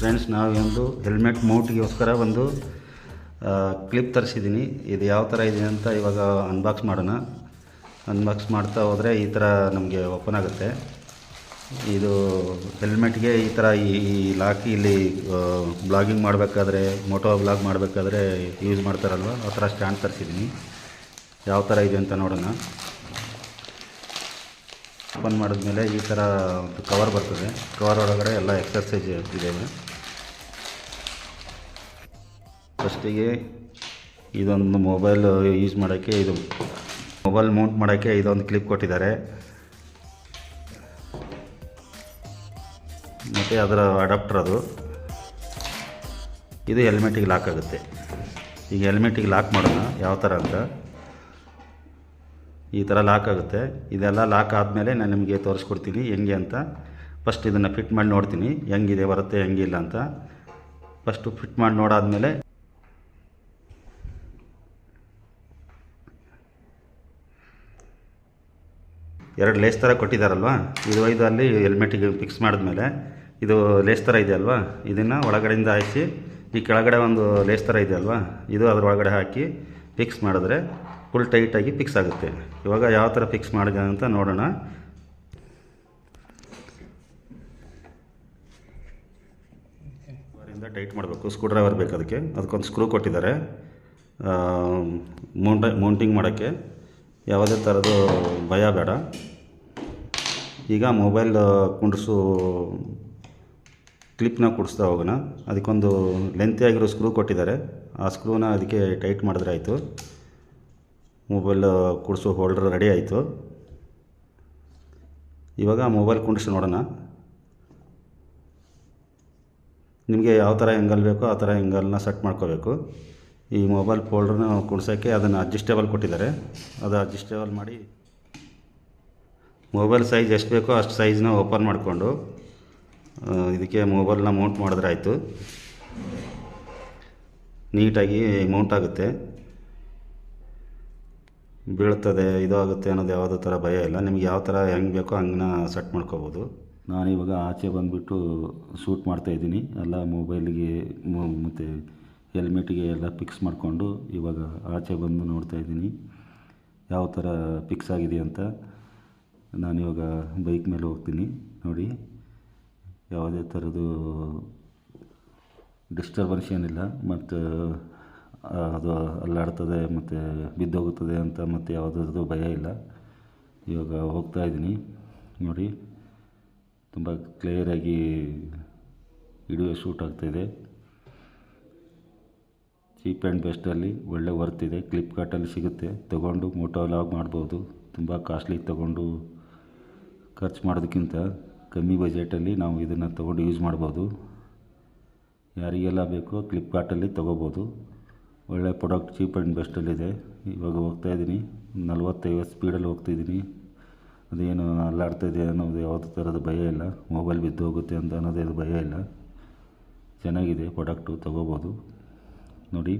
Friends ನಾವೊಂದು helmet ಮೌಂಟ್ಗೋಸ್ಕರ ಒಂದು clip ತರಿಸಿದ್ದೀನಿ ಇದು ಯಾವ ಥರ ಇದೆ ಅಂತ ಇವಾಗ ಅನ್ಬಾಕ್ಸ್ ಮಾಡೋಣ. ಅನ್ಬಾಕ್ಸ್ ಮಾಡ್ತಾ ಹೋದರೆ ಈ ಥರ ನಮಗೆ ಓಪನ್ ಆಗುತ್ತೆ. ಇದು ಹೆಲ್ಮೆಟ್ಗೆ ಈ ಥರ ಈ ಲಾಕ್ ಇಲ್ಲಿ ಬ್ಲಾಗಿಂಗ್ ಮಾಡಬೇಕಾದ್ರೆ ಮೋಟೋ ಬ್ಲಾಗ್ ಮಾಡಬೇಕಾದ್ರೆ ಯೂಸ್ ಮಾಡ್ತಾರಲ್ವ? ಆ ಥರ ಸ್ಟ್ಯಾಂಡ್ ತರಿಸಿದ್ದೀನಿ ಯಾವ ಥರ ಇದೆ ಅಂತ ನೋಡೋಣ. ಓಪನ್ ಮಾಡಿದ್ಮೇಲೆ ಈ ಥರ ಒಂದು ಕವರ್ ಬರ್ತದೆ. ಕವರ್ ಒಳಗಡೆ ಎಲ್ಲ ಎಕ್ಸರ್ಸೈಜ್ ಇದೆ. ಫಸ್ಟಿಗೆ ಇದೊಂದು ಮೊಬೈಲ್ ಯೂಸ್ ಮಾಡೋಕ್ಕೆ ಇದು ಮೊಬೈಲ್ ಮೌಂಟ್ ಮಾಡೋಕ್ಕೆ ಇದೊಂದು ಕ್ಲಿಪ್ ಕೊಟ್ಟಿದ್ದಾರೆ. ಮತ್ತು ಅದರ ಅಡಾಪ್ಟರ್ ಅದು. ಇದು ಹೆಲ್ಮೆಟಿಗೆ ಲಾಕ್ ಆಗುತ್ತೆ. ಈಗ ಹೆಲ್ಮೆಟಿಗೆ ಲಾಕ್ ಮಾಡೋಣ, ಯಾವ ಥರ ಅಂತ. ಈ ಥರ ಲಾಕ್ ಆಗುತ್ತೆ. ಇದೆಲ್ಲ ಲಾಕ್ ಆದಮೇಲೆ ನಾನು ನಿಮಗೆ ತೋರಿಸ್ಕೊಡ್ತೀನಿ ಹೆಂಗೆ ಅಂತ. ಫಸ್ಟ್ ಇದನ್ನು ಫಿಟ್ ಮಾಡಿ ನೋಡ್ತೀನಿ, ಹೆಂಗಿದೆ ಬರುತ್ತೆ, ಹೆಂಗಿಲ್ಲ ಅಂತ. ಫಸ್ಟು ಫಿಟ್ ಮಾಡಿ ನೋಡಾದ್ಮೇಲೆ ಎರಡು ಲೇಸ್ ಥರ ಕೊಟ್ಟಿದ್ದಾರಲ್ವ ಇದು ಇದು ಅಲ್ಲಿ ಹೆಲ್ಮೆಟಿಗೆ ಫಿಕ್ಸ್ ಮಾಡಿದ್ಮೇಲೆ ಇದು ಲೇಸ್ ಥರ ಇದೆ ಅಲ್ವಾ? ಇದನ್ನು ಒಳಗಡೆಯಿಂದ ಹಾಯಿಸಿ, ಈ ಕೆಳಗಡೆ ಒಂದು ಲೇಸ್ ಥರ ಇದೆ ಅಲ್ವಾ? ಇದು ಅದ್ರ ಒಳಗಡೆ ಹಾಕಿ ಫಿಕ್ಸ್ ಮಾಡಿದ್ರೆ ಫುಲ್ ಟೈಟಾಗಿ ಫಿಕ್ಸ್ ಆಗುತ್ತೆ. ಇವಾಗ ಯಾವ ಥರ ಫಿಕ್ಸ್ ಮಾಡಿದೆ ಅಂತ ನೋಡೋಣ. ಟೈಟ್ ಮಾಡಬೇಕು. ಸ್ಕ್ರೂ ಡ್ರೈವರ್ ಬೇಕು ಅದಕ್ಕೆ. ಅದಕ್ಕೊಂದು ಸ್ಕ್ರೂ ಕೊಟ್ಟಿದ್ದಾರೆ. ಮೌಂಟ ಮೌಂಟಿಂಗ್ ಮಾಡೋಕ್ಕೆ ಯಾವುದೇ ಥರದ್ದು ಭಯ ಬೇಡ. ಈಗ ಮೊಬೈಲ್ ಕುಂಡ್ರಿಸು ಕ್ಲಿಪ್ನ ಕುಡಿಸ್ತಾ ಹೋಗೋಣ. ಅದಕ್ಕೊಂದು ಲೆಂತಿ ಆಗಿರೋ ಸ್ಕ್ರೂ ಕೊಟ್ಟಿದ್ದಾರೆ. ಆ ಸ್ಕ್ರೂನ ಅದಕ್ಕೆ ಟೈಟ್ ಮಾಡಿದ್ರೆ ಆಯಿತು. ಮೊಬೈಲ್ ಕುಡಿಸೋ ಹೋಲ್ಡರ್ ರೆಡಿ ಆಯಿತು. ಇವಾಗ ಮೊಬೈಲ್ ಕುಂಡಿಸಿ ನೋಡೋಣ. ನಿಮಗೆ ಯಾವ ಥರ ಎಂಗಲ್ ಬೇಕೋ ಆ ಥರ ಎಂಗಲ್ನ ಸೆಟ್ ಮಾಡ್ಕೋಬೇಕು. ಈ ಮೊಬೈಲ್ ಫೋಲ್ಡ್ರನ್ನ ಕುಡ್ಸೋಕ್ಕೆ ಅದನ್ನು ಅಡ್ಜಸ್ಟೇಬಲ್ ಕೊಟ್ಟಿದ್ದಾರೆ. ಅದು ಅಡ್ಜಸ್ಟೇಬಲ್ ಮಾಡಿ ಮೊಬೈಲ್ ಸೈಜ್ ಎಷ್ಟು ಬೇಕೋ ಅಷ್ಟು ಸೈಜ್ನ ಓಪನ್ ಮಾಡಿಕೊಂಡು ಇದಕ್ಕೆ ಮೊಬೈಲ್ನ ಮೌಂಟ್ ಮಾಡಿದ್ರೆ ಆಯಿತು. ನೀಟಾಗಿ ಮೌಂಟ್ ಆಗುತ್ತೆ. ಬೀಳ್ತದೆ, ಇದು ಆಗುತ್ತೆ ಅನ್ನೋದು ಯಾವುದೋ ಥರ ಭಯ ಇಲ್ಲ. ನಿಮ್ಗೆ ಯಾವ ಥರ ಹೆಂಗೆ ಬೇಕೋ ಹಂಗನ್ನ ಸೆಟ್ ಮಾಡ್ಕೋಬೋದು. ನಾನಿವಾಗ ಆಚೆ ಬಂದುಬಿಟ್ಟು ಶೂಟ್ ಮಾಡ್ತಾಯಿದ್ದೀನಿ ಎಲ್ಲ ಮೊಬೈಲಿಗೆ ಮತ್ತು ಹೆಲ್ಮೆಟ್ಗೆ ಎಲ್ಲ ಫಿಕ್ಸ್ ಮಾಡಿಕೊಂಡು ಇವಾಗ ಆಚೆ ಬಂದು ನೋಡ್ತಾಯಿದ್ದೀನಿ ಯಾವ ಥರ ಫಿಕ್ಸ್ ಆಗಿದೆ ಅಂತ. ನಾನಿವಾಗ ಬೈಕ್ ಮೇಲೆ ಹೋಗ್ತೀನಿ. ನೋಡಿ, ಯಾವುದೇ ಥರದ್ದು ಡಿಸ್ಟರ್ಬೆನ್ಸ್ ಏನಿಲ್ಲ. ಮತ್ತು ಅದು ಅಲ್ಲಾಡ್ತದೆ, ಮತ್ತು ಬಿದ್ದೋಗುತ್ತದೆ ಅಂತ ಮತ್ತು ಯಾವುದ್ರದ್ದು ಭಯ ಇಲ್ಲ. ಇವಾಗ ಹೋಗ್ತಾ ಇದ್ದೀನಿ. ನೋಡಿ, ತುಂಬ ಕ್ಲಿಯರಾಗಿ ವಿಡಿಯೋ ಶೂಟ್ ಆಗ್ತಾಯಿದೆ ಚೀಪ್ ಆ್ಯಂಡ್ ಬೆಸ್ಟಲ್ಲಿ ಒಳ್ಳೆ ವರ್ತ್ ಇದೆ. ಫ್ಲಿಪ್ಕಾರ್ಟಲ್ಲಿ ಸಿಗುತ್ತೆ. ತೊಗೊಂಡು ಮೋಟೋ ಲಾಗ್ ಮಾಡ್ಬೋದು. ತುಂಬ ಕಾಸ್ಟ್ಲಿ ತೊಗೊಂಡು ಖರ್ಚು ಮಾಡೋದಕ್ಕಿಂತ ಕಮ್ಮಿ ಬಜೆಟಲ್ಲಿ ನಾವು ಇದನ್ನು ತೊಗೊಂಡು ಯೂಸ್ ಮಾಡ್ಬೋದು. ಯಾರಿಗೆಲ್ಲ ಬೇಕೋ ಫ್ಲಿಪ್ಕಾರ್ಟಲ್ಲಿ ತೊಗೋಬೋದು. ಒಳ್ಳೆ ಪ್ರಾಡಕ್ಟ್ ಚೀಪ್ ಆ್ಯಂಡ್ ಬೆಸ್ಟಲ್ಲಿದೆ ಇವಾಗ ಹೋಗ್ತಾಯಿದ್ದೀನಿ ನಲ್ವತ್ತೈವತ್ತು ಸ್ಪೀಡಲ್ಲಿ ಹೋಗ್ತಿದ್ದೀನಿ ಅದೇನು ಅಲ್ಲಾಡ್ತಾಯಿದೆ ಅನ್ನೋದು ಯಾವುದೇ ಥರದ ಭಯ ಇಲ್ಲ. ಮೊಬೈಲ್ ಬಿದ್ದು ಹೋಗುತ್ತೆ ಅಂತ ಅನ್ನೋದೇನು ಭಯ ಇಲ್ಲ. ಚೆನ್ನಾಗಿದೆ ಪ್ರಾಡಕ್ಟು ತೊಗೋಬೋದು. ನೋಡಿ.